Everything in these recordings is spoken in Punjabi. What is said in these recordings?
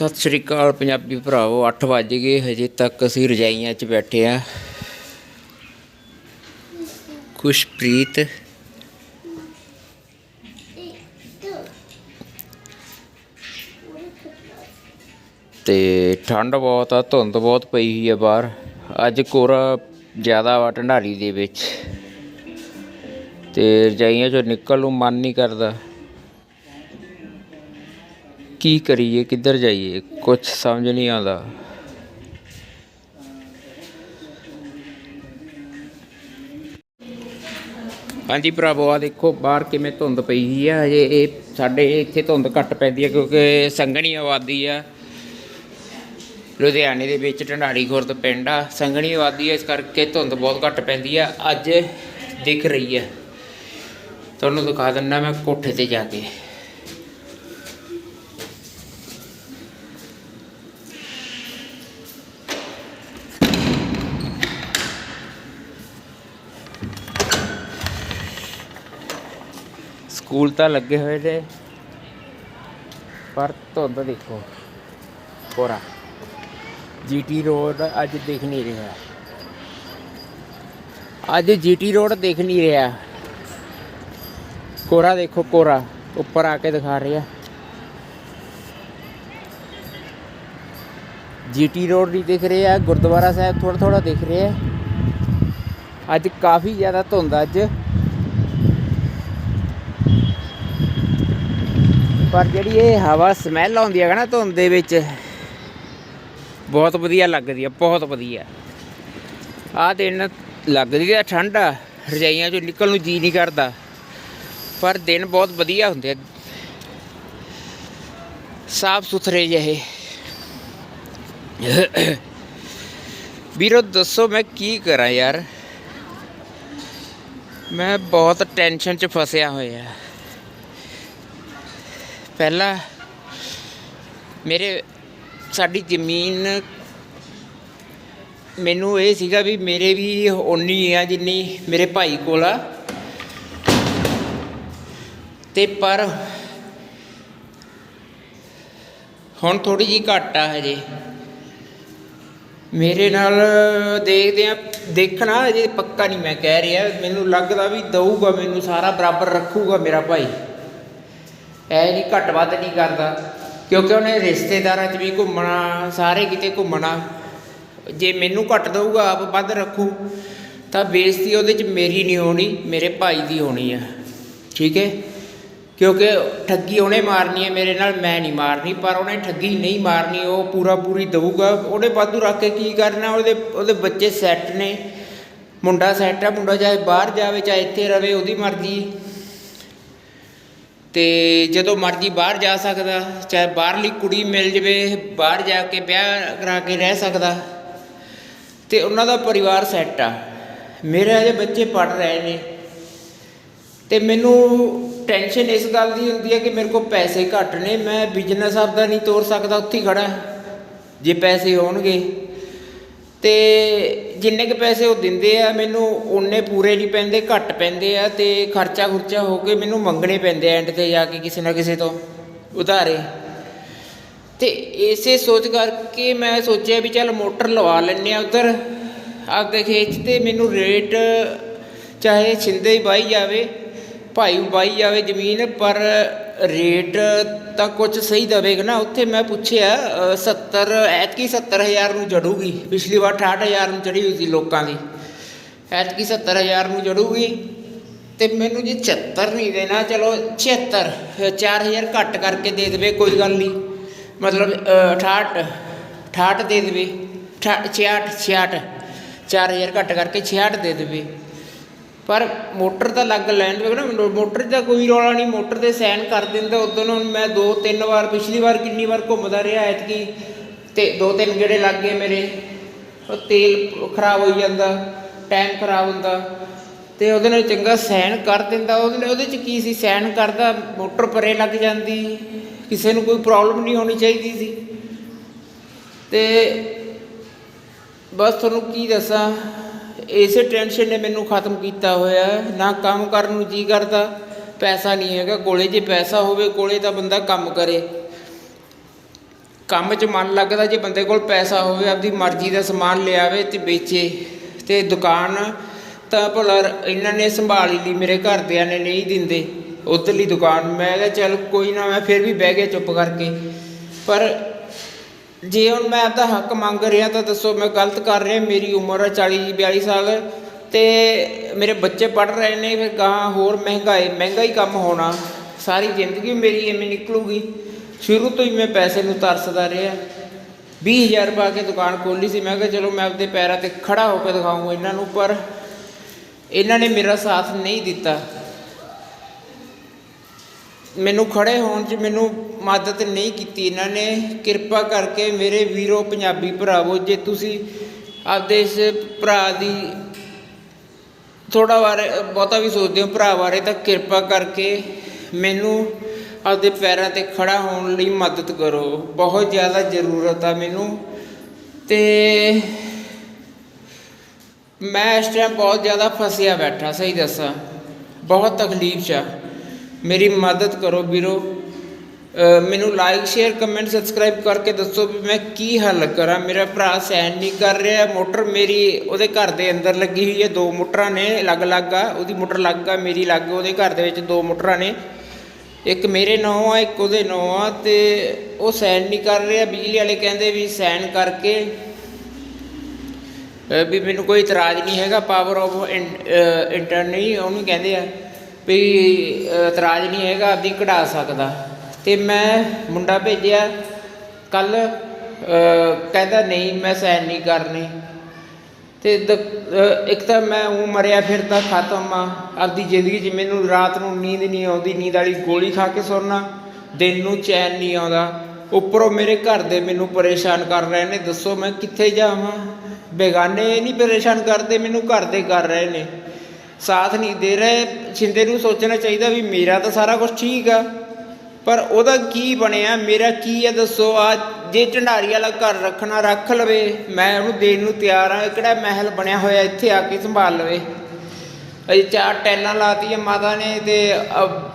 ਸਤਿ ਸ਼੍ਰੀ ਅਕਾਲ ਪੰਜਾਬੀ ਭਰਾਵੋ 8 ਵੱਜ ਗਏ, ਹਜੇ ਤੱਕ ਅਸੀਂ ਰਜਾਈਆਂ 'ਚ ਬੈਠੇ ਆ ਖੁਸ਼ਪ੍ਰੀਤ। ਤੇ ਠੰਡ ਬਹੁਤ ਆ, ਧੁੰਦ ਬਹੁਤ ਪਈ ਹੋਈ ਆ ਬਾਹਰ। ਅੱਜ ਕੋਰਾ ਜ਼ਿਆਦਾ ਵਾ ਢੰਡਾਰੀ ਦੇ ਵਿੱਚ। ਤੇ ਰਜਾਈਆਂ 'ਚੋਂ ਨਿਕਲ ਨੂੰ ਮਨ ਨਹੀਂ ਕਰਦਾ। ਕੀ ਕਰੀਏ, ਕਿੱਧਰ ਜਾਈਏ? ਕੁਝ ਸਮਝ ਨਹੀਂ ਆਉਂਦਾ। ਹਾਂਜੀ ਭਰਾਵੋ ਆ ਦੇਖੋ, ਬਾਹਰ ਕਿਵੇਂ ਧੁੰਦ ਪਈ ਹੋਈ ਆ। ਹਜੇ ਇਹ ਸਾਡੇ ਇੱਥੇ ਧੁੰਦ ਘੱਟ ਪੈਂਦੀ ਆ ਕਿਉਂਕਿ ਸੰਘਣੀ ਆਬਾਦੀ ਆ। ਲੁਧਿਆਣੇ ਦੇ ਵਿੱਚ ਢੰਡਾਰੀ ਖੁਰਦ ਪਿੰਡ ਆ। ਸੰਘਣੀ ਆਬਾਦੀ ਆ, ਇਸ ਕਰਕੇ ਧੁੰਦ ਬਹੁਤ ਘੱਟ ਪੈਂਦੀ ਆ। ਅੱਜ ਦਿਖ ਰਹੀ ਆ। ਤੁਹਾਨੂੰ ਦਿਖਾ ਦਿੰਦਾ ਮੈਂ ਕੋਠੇ ਤੇ ਜਾ ਕੇ। ਸਕੂਲ ਤਾਂ ਲੱਗੇ ਹੋਏ ਨੇ ਪਰ ਧੁੰਦ ਦੇਖੋ ਕੋਰਾ ਜੀਟੀ ਰੋਡ ਅੱਜ ਦਿਖ ਨਹੀਂ ਰਿਹਾ। ਅੱਜ ਜੀਟੀ ਰੋਡ ਦਿਖ ਨਹੀਂ ਰਿਹਾ। ਕੋਰਾ ਦੇਖੋ ਕੋਰਾ ਉੱਪਰ ਆ ਕੇ ਦਿਖਾ ਰਿਹਾ ਜੀਟੀ ਰੋਡ ਨਹੀਂ ਦਿਖ ਰਿਹਾ ਗੁਰਦੁਆਰਾ ਸਾਹਿਬ ਥੋੜਾ ਥੋੜਾ ਦਿਖ ਰਿਹਾ ਅੱਜ ਕਾਫੀ ਜ਼ਿਆਦਾ ਧੁੰਦ ਅੱਜ। ਪਰ ਜਿਹੜੀ ਇਹ ਹਵਾ ਸਮੈਲ ਆਉਂਦੀ ਹੈ ਨਾ ਧੁੰਦ ਦੇ ਵਿੱਚ, ਬਹੁਤ ਵਧੀਆ ਲੱਗਦੀ ਆ, ਬਹੁਤ ਵਧੀਆ। ਆਹ ਦਿਨ ਲੱਗਦੀ ਆ ਠੰਡ ਆ ਰਜਾਈਆਂ ਚੋਂ ਨਿਕਲ ਨੂੰ ਜੀ ਨਹੀਂ ਕਰਦਾ। ਪਰ ਦਿਨ ਬਹੁਤ ਵਧੀਆ ਹੁੰਦੇ ਆ। ਸਾਫ਼ ਸੁਥਰੇ ਜਿਹੇ। ਵੀਰੋ, ਦੱਸੋ ਮੈਂ ਕੀ ਕਰਾਂ ਯਾਰ? ਮੈਂ ਬਹੁਤ ਟੈਨਸ਼ਨ 'ਚ ਫਸਿਆ ਹੋਇਆ। ਪਹਿਲਾਂ ਮੇਰੇ, ਸਾਡੀ ਜ਼ਮੀਨ ਮੈਨੂੰ ਇਹ ਸੀਗਾ ਵੀ ਮੇਰੇ ਵੀ ਓਨੀ ਆ ਜਿੰਨੀ ਮੇਰੇ ਭਾਈ ਕੋਲ ਆ। ਤੇ ਪਰ ਹੁਣ ਥੋੜੀ ਜੀ ਘੱਟ ਆ ਹਜੇ। ਮੇਰੇ ਨਾਲ ਦੇਖਦੇ ਆ, ਦੇਖਣਾ ਹਜੇ ਪੱਕਾ ਨਹੀਂ ਮੈਂ ਕਹਿ ਰਿਹਾ। ਮੈਨੂੰ ਲੱਗਦਾ ਵੀ ਦਊਗਾ ਮੈਨੂੰ, ਸਾਰਾ ਬਰਾਬਰ ਰੱਖੂਗਾ ਮੇਰਾ ਭਾਈ। ਐ ਨਹੀਂ ਘੱਟ ਵੱਧ ਨਹੀਂ ਕਰਦਾ। ਕਿਉਂਕਿ ਉਹਨੇ ਰਿਸ਼ਤੇਦਾਰਾਂ 'ਚ ਵੀ ਘੁੰਮਣਾ, ਸਾਰੇ ਕਿਤੇ ਘੁੰਮਣਾ। ਜੇ ਮੈਨੂੰ ਘੱਟ ਦਊਗਾ, ਆਪ ਵੱਧ ਰੱਖੂ। ਤਾਂ ਬੇਇੱਜ਼ਤੀ ਉਹਦੇ 'ਚ ਮੇਰੀ ਨਹੀਂ ਹੋਣੀ, ਮੇਰੇ ਭਾਈ ਦੀ ਹੋਣੀ ਆ। ਠੀਕ ਹੈ? ਕਿਉਂਕਿ ਠੱਗੀ ਉਹਨੇ ਮਾਰਨੀ ਹੈ, ਮੇਰੇ ਨਾਲ ਮੈਂ ਨਹੀਂ ਮਾਰਨੀ। ਪਰ ਉਹਨੇ ਠੱਗੀ ਨਹੀਂ ਮਾਰਨੀ, ਉਹ ਪੂਰਾ ਪੂਰੀ ਦਊਗਾ। ਉਹਨੇ ਵਾਧੂ ਰੱਖ ਕੇ ਕੀ ਕਰਨਾ? ਉਹਦੇ ਉਹਦੇ ਬੱਚੇ ਸੈੱਟ ਨੇ। ਮੁੰਡਾ ਸੈੱਟ ਆ, ਮੁੰਡਾ ਚਾਹੇ ਬਾਹਰ ਜਾਵੇ, ਚਾਹੇ ਇੱਥੇ ਰਵੇ, ਉਹਦੀ ਮਰਜ਼ੀ। ਤੇ ਜਦੋਂ ਮਰਜ਼ੀ ਬਾਹਰ ਜਾ ਸਕਦਾ, ਚਾਹੇ ਬਾਹਰਲੀ ਕੁੜੀ ਮਿਲ ਜਵੇ, ਬਾਹਰ ਜਾ ਕੇ ਵਿਆਹ ਕਰਾ ਕੇ ਰਹਿ ਸਕਦਾ। ਤੇ ਉਹਨਾਂ ਦਾ ਪਰਿਵਾਰ ਸੈੱਟ ਆ। ਮੇਰੇ ਅਜੇ ਬੱਚੇ ਪੜ ਰਹੇ ਨੇ। ਤੇ ਮੈਨੂੰ ਟੈਨਸ਼ਨ ਇਸ ਗੱਲ ਦੀ ਹੁੰਦੀ ਹੈ ਕਿ ਮੇਰੇ ਕੋਲ ਪੈਸੇ ਘੱਟ ਨੇ, ਮੈਂ ਬਿਜ਼ਨਸ ਆਪਦਾ ਨਹੀਂ ਤੋਰ ਸਕਦਾ, ਉੱਥੇ ਹੀ ਖੜਾ ਜੇ ਪੈਸੇ ਹੋਣਗੇ ਤੇ ਜਿੰਨੇ ਕ ਪੈਸੇ ਉਹ ਦਿੰਦੇ ਆ, ਮੈਨੂੰ ਉਹਨੇ ਪੂਰੇ ਨਹੀਂ ਪੈਂਦੇ, ਘੱਟ ਪੈਂਦੇ ਆ ਤੇ ਖਰਚਾ ਖੁਰਚਾ ਹੋ ਕੇ ਮੈਨੂੰ ਮੰਗਣੇ ਪੈਂਦੇ ਐਂਡ ਤੇ ਜਾ ਕੇ ਕਿਸੇ ਨਾ ਕਿਸੇ ਤੋਂ ਉਧਾਰੇ। ਤੇ ਇਸੇ ਸੋਚ ਕਰਕੇ ਮੈਂ ਸੋਚਿਆ ਵੀ ਚੱਲ ਮੋਟਰ ਲਵਾ ਲੈਣੇ ਆ ਉਧਰ ਆਪਦੇ ਖੇਤ 'ਚ ਤੇ ਮੈਨੂੰ ਰੇਟ ਚਾਹੇ ਛਿੰਦੇ ਹੀ ਵਾਈ ਜਾਵੇ। ਭਾਈ ਵਾਈ ਜਾਵੇ ਜ਼ਮੀਨ ਪਰ ਰੇਟ ਤਾਂ ਕੁਝ ਸਹੀ ਦੇਵੇਗਾ ਨਾ। ਉੱਥੇ ਮੈਂ ਪੁੱਛਿਆ ਅ, 70 ਐਤਕੀ 70000 ਨੂੰ ਜੜੂਗੀ। ਪਿਛਲੀ ਵਾਰ 68000 ਨੂੰ ਚੜੀ ਹੋਈ ਸੀ ਲੋਕਾਂ ਦੀ। ਐਤਕੀ 70000 ਨੂੰ ਜੜੂਗੀ। ਤੇ ਮੈਨੂੰ ਜੇ 76 ਨਹੀਂ ਦੇਣਾ। ਚਲੋ 76 4000 ਘੱਟ ਕਰਕੇ ਦੇ ਦੇਵੇ ਕੋਈ ਗੱਲ ਨਹੀਂ। ਮਤਲਬ ਅ, 68 68 ਦੇ ਦੇਵੇ। 66 66 4000 ਘੱਟ ਕਰਕੇ 66 ਦੇ ਦੇਵੇ। ਪਰ ਮੋਟਰ ਤਾਂ ਲੱਗ ਲੈਣ ਦੇ ਨਾ ਮੋਟਰ ਦਾ ਕੋਈ ਰੌਲਾ ਨਹੀਂ, ਮੋਟਰ ਦੇ ਸਾਈਨ ਕਰ ਦਿੰਦਾ ਉਦੋਂ ਨੂੰ ਮੈਂ ਦੋ ਤਿੰਨ ਵਾਰ, ਪਿਛਲੀ ਵਾਰ ਕਿੰਨੀ ਵਾਰ ਘੁੰਮਦਾ ਰਿਹਾ ਐਤਕੀ, ਤੇ ਦੋ ਤਿੰਨ ਗੇੜੇ ਲੱਗ ਗਏ ਮੇਰੇ। ਉਹ ਤੇਲ ਖਰਾਬ ਹੋਈ ਜਾਂਦਾ, ਟਾਈਮ ਖਰਾਬ ਹੁੰਦਾ, ਤੇ ਉਹਦੇ ਨਾਲ ਚੰਗਾ ਸਹਿਣ ਕਰ ਦਿੰਦਾ। ਉਹਦੇ ਨਾਲ, ਉਹਦੇ ਚ ਕੀ ਸੀ? ਸਹਿਣ ਕਰਦਾ, ਮੋਟਰ ਪਰੇ ਲੱਗ ਜਾਂਦੀ, ਕਿਸੇ ਨੂੰ ਕੋਈ ਪ੍ਰੋਬਲਮ ਨਹੀਂ ਹੋਣੀ ਚਾਹੀਦੀ ਸੀ। ਤੇ ਬਸ ਤੁਹਾਨੂੰ ਕੀ ਦੱਸਾਂ ਇਸੇ ਟੈਨਸ਼ਨ ਨੇ ਮੈਨੂੰ ਖਤਮ ਕੀਤਾ ਹੋਇਆ। ਨਾ ਕੰਮ ਕਰਨ ਨੂੰ ਜੀ ਕਰਦਾ, ਪੈਸਾ ਨਹੀਂ ਹੈਗਾ। ਕੋਲੇ ਜੇ ਪੈਸਾ ਹੋਵੇ, ਕੋਲੇ ਤਾਂ ਬੰਦਾ ਕੰਮ ਕਰੇ। ਕੰਮ 'ਚ ਮਨ ਲੱਗਦਾ ਜੇ ਬੰਦੇ ਕੋਲ ਪੈਸਾ ਹੋਵੇ, ਆਪਦੀ ਮਰਜ਼ੀ ਦਾ ਸਮਾਨ ਲਿਆਵੇ ਤੇ ਵੇਚੇ। ਤੇ ਦੁਕਾਨ ਤਾਂ ਭਲਾ ਇਹਨਾਂ ਨੇ ਸੰਭਾਲ ਹੀ ਲਈ, ਮੇਰੇ ਘਰਦਿਆਂ ਨੇ ਨਹੀਂ ਦਿੰਦੇ। ਉਧਰਲੀ ਦੁਕਾਨ ਮੈਂ ਕਿਹਾ, ਚੱਲ ਕੋਈ ਨਾ, ਮੈਂ ਫਿਰ ਵੀ ਬਹਿ ਗਿਆ ਚੁੱਪ ਕਰਕੇ। ਪਰ ਜੇ ਹੁਣ ਮੈਂ ਆਪਦਾ ਹੱਕ ਮੰਗ ਰਿਹਾ ਤਾਂ ਦੱਸੋ ਮੈਂ ਗਲਤ ਕਰ ਰਿਹਾ, ਮੇਰੀ ਉਮਰ ਹੈ 40 42 ਸਾਲ। ਤੇ ਮੇਰੇ ਬੱਚੇ ਪੜ੍ਹ ਰਹੇ ਨੇ, ਫਿਰ ਗਾਂ ਹੋਰ ਮਹਿੰਗਾਈ, ਮਹਿੰਗਾ ਹੀ ਕੰਮ ਹੋਣਾ। ਸਾਰੀ ਜ਼ਿੰਦਗੀ ਮੇਰੀ ਐਵੇਂ ਨਿਕਲੂਗੀ। ਸ਼ੁਰੂ ਤੋਂ ਹੀ ਮੈਂ ਪੈਸੇ ਨੂੰ ਤਰਸਦਾ ਰਿਹਾ। 20000 ਪਾ ਕੇ ਦੁਕਾਨ ਖੋਲੀ ਸੀ। ਮੈਂ ਕਿਹਾ, ਚਲੋ ਮੈਂ ਆਪਦੇ ਪੈਰਾਂ ਤੇ ਖੜਾ ਹੋ ਕੇ ਦਿਖਾਊਂਗਾ ਇਹਨਾਂ ਨੂੰ, ਪਰ ਇਹਨਾਂ ਨੇ ਮੇਰਾ ਸਾਥ ਨਹੀਂ ਦਿੱਤਾ। ਮੈਨੂੰ ਖੜੇ ਹੋਣ 'ਚ ਮੈਨੂੰ ਮਦਦ ਨਹੀਂ ਕੀਤੀ। ਇਹਨਾਂ ਨੇ ਕਿਰਪਾ ਕਰਕੇ ਮੇਰੇ ਵੀਰੋ, ਪੰਜਾਬੀ ਭਰਾਵੋ, ਜੇ ਤੁਸੀਂ ਆਪਦੇ ਇਸ ਭਰਾ ਦੀ ਥੋੜਾ ਬਾਰੇ, ਬਹੁਤਾ ਵੀ ਸੋਚਦੇ ਹੋ, ਭਰਾ ਬਾਰੇ, ਤਾਂ ਕਿਰਪਾ ਕਰਕੇ ਮੈਨੂੰ ਆਪਦੇ ਪੈਰਾਂ ਤੇ ਖੜਾ ਹੋਣ ਲਈ ਮਦਦ ਕਰੋ। ਬਹੁਤ ਜ਼ਿਆਦਾ ਜ਼ਰੂਰਤ ਆ ਮੈਨੂੰ। ਤੇ ਮੈਂ ਇਸ ਟਾਈਮ ਬਹੁਤ ਜ਼ਿਆਦਾ ਫਸਿਆ ਬੈਠਾ, ਸਹੀ ਦੱਸਾਂ। ਬਹੁਤ ਤਕਲੀਫ 'ਚ ਆ। ਮੇਰੀ ਮਦਦ ਕਰੋ ਵੀਰੋ। ਮੈਨੂੰ ਲਾਈਕ ਸ਼ੇਅਰ ਕਮੈਂਟ ਸਬਸਕ੍ਰਾਈਬ ਕਰਕੇ ਦੱਸੋ ਵੀ ਮੈਂ ਕੀ ਹੱਲ ਕਰਾਂ। ਮੇਰਾ ਭਰਾ ਸੈਨ ਨਹੀਂ ਕਰ ਰਿਹਾ, ਮੋਟਰ ਮੇਰੀ ਉਹਦੇ ਘਰ ਦੇ ਅੰਦਰ ਲੱਗੀ ਹੋਈ ਹੈ, ਦੋ ਮੋਟਰਾਂ ਨੇ ਅਲੱਗ-ਅਲੱਗ ਆ। ਉਹਦੀ ਮੋਟਰ ਅਲੱਗ ਆ, ਮੇਰੀ ਅਲੱਗ, ਉਹਦੇ ਘਰ ਦੇ ਵਿੱਚ ਦੋ ਮੋਟਰਾਂ ਨੇ। ਇੱਕ ਮੇਰੇ ਨਾਂ ਆ, ਇੱਕ ਉਹਦੇ ਨਾਂ ਆ ਤੇ ਉਹ ਸੈਨ ਨਹੀਂ ਕਰ ਰਿਹਾ। ਬਿਜਲੀ ਵਾਲੇ ਕਹਿੰਦੇ ਵੀ ਸੈਨ ਕਰਕੇ ਵੀ ਮੈਨੂੰ ਕੋਈ ਇਤਰਾਜ਼ ਨਹੀਂ ਹੈਗਾ ਪਾਵਰ ਆਫ ਇੰਟਰਨੀ ਉਹਨੂੰ ਕਹਿੰਦੇ ਆ ਵੀ ਇਤਰਾਜ਼ ਨਹੀਂ ਹੈਗਾ, ਆਪਦੀ ਕਢਾ ਸਕਦਾ। ਤੇ ਮੈਂ ਮੁੰਡਾ ਭੇਜਿਆ। ਕੱਲ ਕਹਿੰਦਾ, ਨਹੀਂ, ਮੈਂ ਸਾਈਨ ਨਹੀਂ ਕਰਨੀ। ਤੇ ਦ- ਇੱਕ ਤਾਂ ਮੈਂ ਉਹ ਮਰਿਆ, ਫਿਰ ਤਾਂ ਖਤਮ ਆ। ਆਪਦੀ ਜ਼ਿੰਦਗੀ 'ਚ ਮੈਨੂੰ ਰਾਤ ਨੂੰ ਨੀਂਦ ਨਹੀਂ ਆਉਂਦੀ, ਨੀਂਦ ਵਾਲੀ ਗੋਲੀ ਖਾ ਕੇ ਸੌਣਾ ਦਿਨ ਨੂੰ ਚੈਨ ਨਹੀਂ ਆਉਂਦਾ। ਉੱਪਰੋਂ ਮੇਰੇ ਘਰ ਦੇ ਮੈਨੂੰ ਪਰੇਸ਼ਾਨ ਕਰ ਰਹੇ ਨੇ। ਦੱਸੋ, ਮੈਂ ਕਿੱਥੇ ਜਾਵਾਂ? ਬੇਗਾਨੇ ਨਹੀਂ ਪਰੇਸ਼ਾਨ ਕਰਦੇ, ਮੈਨੂੰ ਘਰ ਦੇ ਕਰ ਰਹੇ ਨੇ। ਸਾਥ ਨਹੀਂ ਦੇ ਰਹੇ, ਛਿੰਦੇ ਨੂੰ ਸੋਚਣਾ ਚਾਹੀਦਾ ਵੀ ਮੇਰਾ ਤਾਂ ਸਾਰਾ ਕੁਝ ਠੀਕ ਆ। ਪਰ ਉਹਦਾ ਕੀ ਬਣਿਆ? ਮੇਰਾ ਕੀ ਹੈ? ਦੱਸੋ। ਆ ਜੇ ਢੰਡਾਰੀ ਵਾਲਾ ਘਰ ਰੱਖਣਾ, ਰੱਖ ਲਵੇ। ਮੈਂ ਉਹਨੂੰ ਦੇਣ ਨੂੰ ਤਿਆਰ ਆ ਇਹ ਕਿਹੜਾ ਮਹਿਲ ਬਣਿਆ ਹੋਇਆ? ਇੱਥੇ ਆ ਕੇ ਸੰਭਾਲ ਲਵੇ। ਅਜੇ ਚਾਰ ਟੈਲਾਂ ਲਾਤੀਆਂ ਮਾਤਾ ਨੇ ਤੇ